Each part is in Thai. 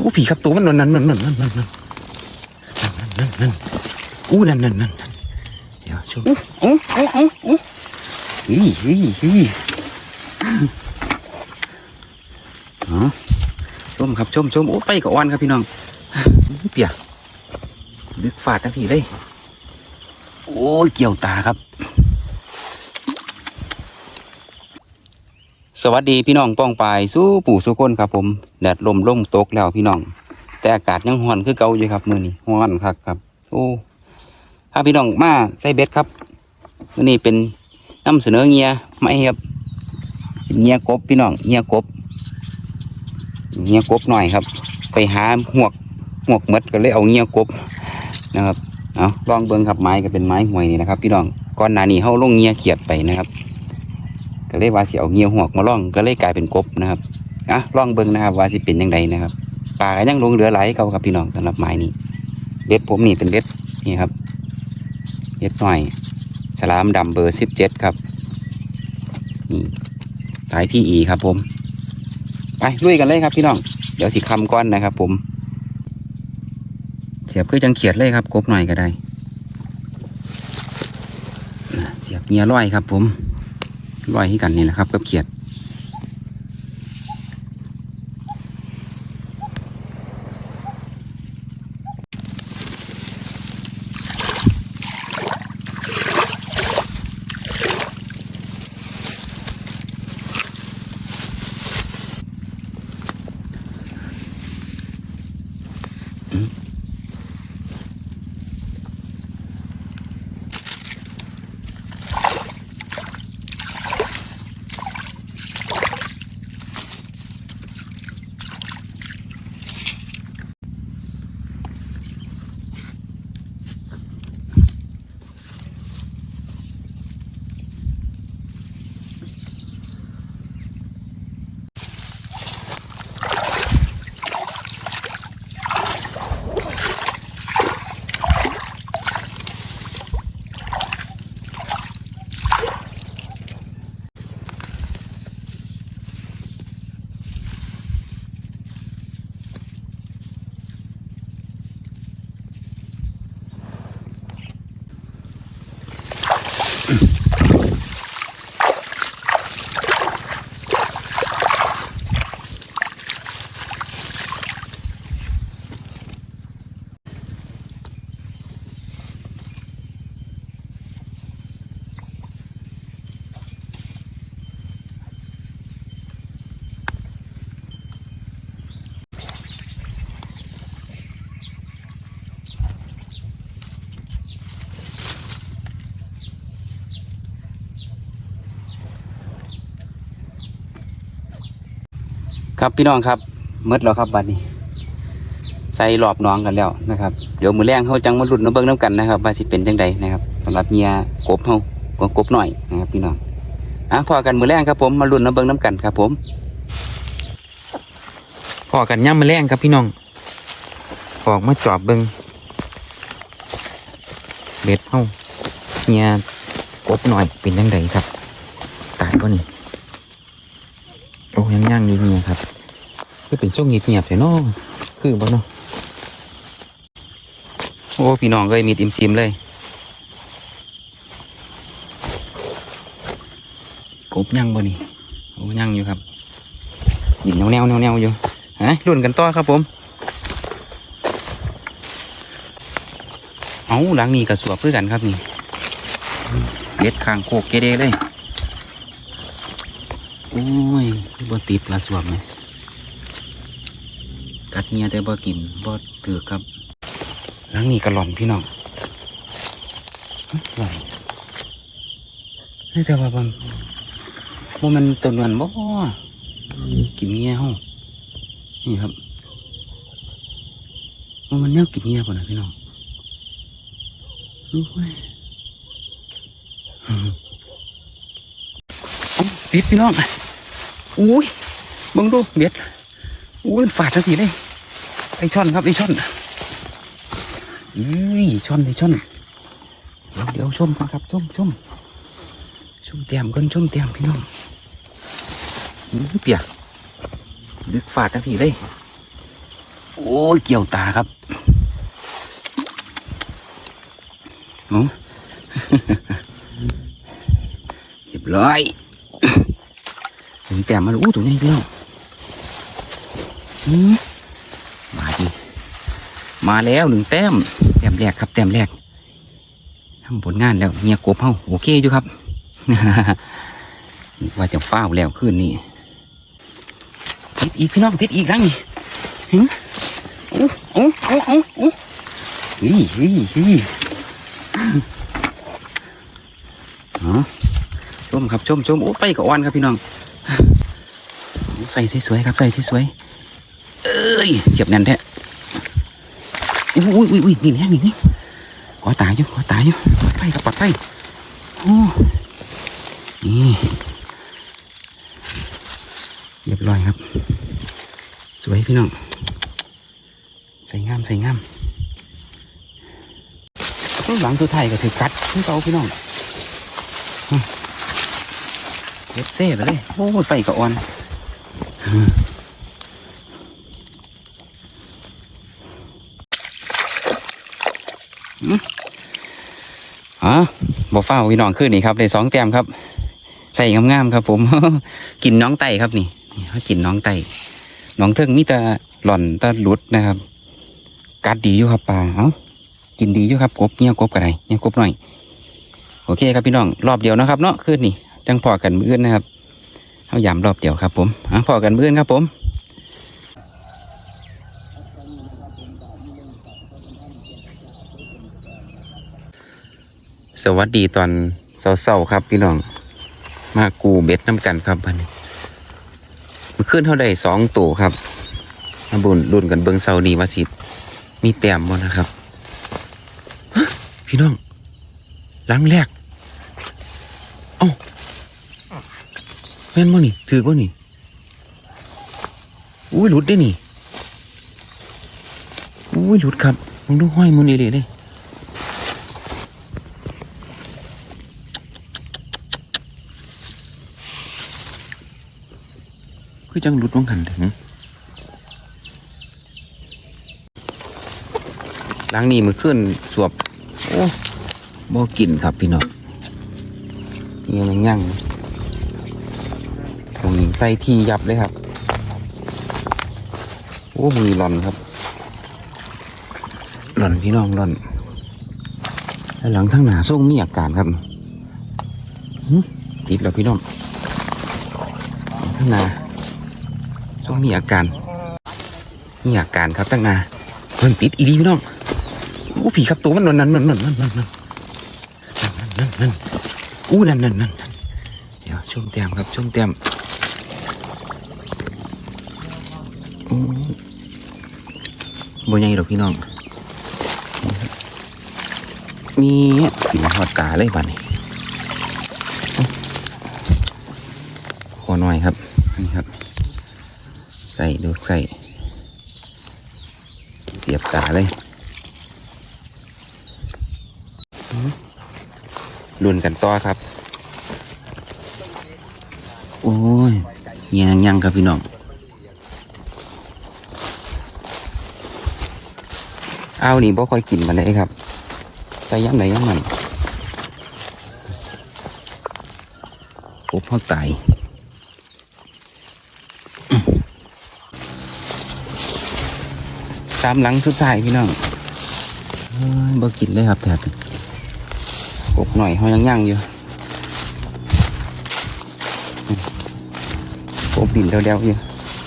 โอ้ผีครับตัวมันนั่นนั่นนั่นนั่นนั่นนั่นนั่นนั่นนั่นอู้นั่นนั่นนั่นนั่นเดี๋ยวชมโอ้โอ้โอ้โอ้ฮ้ยเฮ้ยเฮ้ยอ๋อชมครับชมชมโอ้ไปกับอ้อนครับพี่น้องเปียกดึกฟาดนะพี่เลยโอ้ยเกี่ยวตาครับ สวัสดีพี่น้องป้องปายสู้ปู่สู้คนครับ ผมแดดลมล่มตกแล้วพี่น้อง แต่อากาศยังร้อนคือเก่าอยู่ครับมือนี้ร้อนคักครับโอ้พาพี่น้องมาใส่เบ็ดครับมือนี้เป็นนำเสนอเงียไม่ครับเงียกบพี่น้องเงียกบเงียกบหน่อยครับ ไปหาหวกหวกหมดก็เลยเอาเงียกบนะครับเอาลองเบิ่งครับไม้ก็เป็นไม้ห่วยนี่นะครับ พี่น้องก่อนนานี้เฮาลงเงียเขียดไปนะครับ ก็เลยว่าสิเอาเงี้ยวหวกมาล่องก็เลยกลายเป็นกบนะครับอะล่องเบิ่งนะครับ ว่าสิเป็นยังไงนะครับปลาก็ยังลงเหลือไหลายเก่าครับพี่น้องสำหรับไม้นี้เบ็ดผมนี่เป็นเบ็ดนี่ครับเบ็ดหน่อยฉลามดำเบอร์สิบเจ็ดครับนี่สายพี่อีครับ ผมไปลุยกันเลยครับพี่น้อง เดี๋ยวสิคำก้อนนะครับ ผม เสียบคือจังเขียดเลยครับกบหน่อยก็ได้เสียบเงียร้อยครับ ผม ร้อยให้กันนี่แหละครับ กับเขียด ครับพี่น้องครับหมดแล้วครับบัดนี้ ใส่หลอบน้องกันแล้วนะครับ เดี๋ยวมือแรงเขาจังมาหลุดน้ำเบิ้งน้ำกันนะครับว่าสิเป็นจังใดนะครับสำหรับเมียกบเขากบกบหน่อยนะครับ พี่น้องอะพอกันมือแรงครับผมมาหลุดน้ำเบิ้งน้ำกันครับ ผมพอกันย่ำมือแรงครับพี่น้องออกมาจอบเบิ้งเบ็ดเขาเมียกบหน่อยเป็นจังใดครับ ตายป่ะนี่โอ้ยังย่างอยู่เนี่ยครับ ก็เป็นช่วงเงียบๆเลยเนาะคือบ่เนาะโอ้พี่น้องก็มีติมซิมเลย กบย่งบ่นี่โอ้ย่งอยู่ครับยินแนวแนวแนวแนวอยู่ฮะรุ่นกันต่อครับผม เอาหลังนี้กระสวบเพื่อกันครับนี่เบ็ดคางโคกเกเรเลยโอ้ยบ่ติดละสวมไหม กัดเงียแต่บ่กินบ่ถือครับหลังนี้กระหล่อนพี่น้องหล่อนนี่แต่ว่ามันว่ามันตัวเงินบ่กินเงียเฮานี่ครับว่ามันแนวกินเงียป่ะนะพี่น้องโอ้ยอื้อหือเอ้าติดพี่น้องอุ้ยบังดูเบ็ดอุ้ยฝาดทันทีเลย ไอช่อนครับไอช่อนอุ้ยช่อนไอช่อนเดี๋ยวเดี๋ยวชมก่อนครับชมชมชมเตียมกันชมเตียมพี่น้องอุ้ยเปียกดึกฝาดทันทีเลยโอ้ยเกี่ยวตาครับโอ้เรียบร้อยถึงแต้มมาอู้ตัวใหญ่พี่น้องอืมม มาแล้วหนึ่งแต้มแต้มแรกครับแต้มแรกทำผลงานแล้วเงียกบเฮาโอเคอยู่ครับ ว่าจะฟ้าวแล้วขึ้นนี่ติดอีกพี่น้องติดอีกแล้วนี่โอ้โอ้โอ้โอ้โอ้เฮ้ยเฮ้ยเฮ้ยชมครับชมชมโอ้ไปกับอ่อนครับพี่น้องใส่สวยๆครับใส่สวยๆเอ้ยเสียบแน่นแท้ อุ้ยอุ้ยอุ้ยนี่แน่นี่นี่ขอตายอยู่ขอตายอยู่ปลอดภัยครับปลอดภัยโอ้นี่เรียบร้อยครับ สวยพี่น้องใส่งามใส่งามต้นหลังตัวไทายก็ถือกัดที่เตาพี่น้องเก็บเซ่ไปเลยโอ้ไปกับอ่อนอืมอืม อ๋อบ่เฝ้าพี่น้องขึ้นนี่ครับได้สองแต้มครับ ใส่งามๆครับ ผม กินน้องไตครับนี่เขากินน้องไตน้องเทิงมีแต่หล่อนต่หลุดนะครับ กัดดีอยู่ครับปลาเอ้ากินดีอยู่ครับกบเนี่ยกบกระไรเนี่ยกบหน่อย โอเคครับพี่น้องรอบเดียวนะครับเนาะคืนนี่จังพอกันมื้ออื่นนะครับเอายำรอบเดียวครับ ผมอะพอกันมื้อนครับผม สวัสดีตอนเศร้าๆครับ พี่น้อง มากูเบ็ดน้ำกันครับบันนี้มันขึ้นเท่าใดสองตัวครับมาบุญรุ่นกันเบิงเสาดีมาสิมีแต้มบ่นะครับพี่น้องหลังแรกเอ้าแม่นบ่นี่ถือบ่นี่อุ้ยหลุดได้นี่อุ้ยหลุดครับมึงดูห้อยมุนเอเลยเลย คือจังหลุดลงหันถึงหล้างนี้มือขึ้นสวบโอ้บ่กินครับพี่น้องนี่ยังยังตรงนี้ใส่ทียับเลยครับ โอ้มือหล่อนครับ หล่อนพี่น้องหล่อนแล้วหลังทั้งหนาส่งมีอาการครับหึติดแล้วพี่น้องทั้งหนา ต้องมีอาการ มีอาการครับตั้งนาเพิ่นติดอีดีพี่น้องโอ้ผีครับตัวมันนั่นนั่นนั่นนั่นนั่นนั่นนั่นนั่นนั่นอู้นั่นนั่นนั่นนั่นเดี๋ยวชมแต้มครับชมแต้มโอ้บ่ใหญ่หรอกพี่น้อง มีผีหอดตาเลยบ้านี้ขอหน่อยครับนี่ครับ ใส่ดูใส่เสียบตาเลยอื้อลุ้นกันต่อครับ โอ้ยยังยังครับพี่น้องเอานี่บ่ค่อยกินมาเลยครับ ใส่ย้ำไหนย้ำมันโอ้พ่อตาย ตามหลังสุดท้ายพี่น้องเอ้ยบ่กินเลยครับแถบกบหน่อยเขายังย่างอยู่กบดินเดียวๆอยู่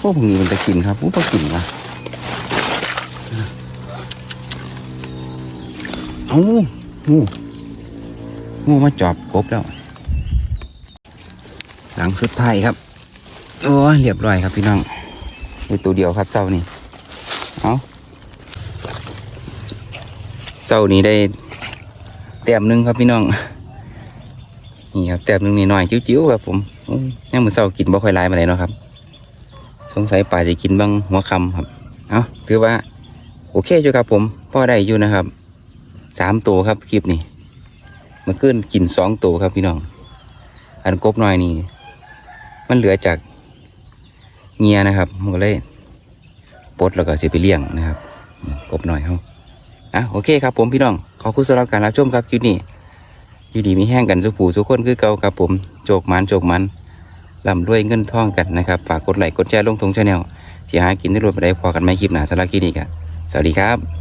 พวกนี้มันจะกินครับพวกกินวะเอ้างูงูมาจอบกบแล้ว หลังสุดท้ายครับโอ้เรียบร้อยครับพี่น้องในตัวเดียวครับเจ้านี่เอา เศร้านี้ได้แต้มหนึ่งครับพี่น้องนี่ครับแต้มหนึ่งนี่หน่อยจิ๋วๆครับผมอืมยังมือเศร้ากินบ่ค่อยหลายมาเลยเนาะครับ สงสัยป่าจะกินบ้างหัวคำครับเอาถือว่า โอเคอยู่ครับผมพ่อได้อยู่นะครับสามตัวครับคลิปนี้มันขึ้นกินสองตัวครับพี่น้อง อันกบน้อยนี่มันเหลือจากเงียนะครับมันก็เลยปดแล้วก็เสิไปเลี้ยงนะครับ กบหน่อยเฮา อะโอเคครับผมพี่น้อง ขอบคุณสำหรับการรับชมครับคลิปนี้อยู่ดีมีแห้งกันสุขผูสุขคนคือเก่าครับผมโจกมันโจกมันลำรวยเงินทองกันนะครับฝากกดไลค์กดแชร์ลงทงชาแนลที่หากินได้รวยไปได้พอกันไม่คลิปหนาสำหรับคลิปนี้ครับสวัสดีครับ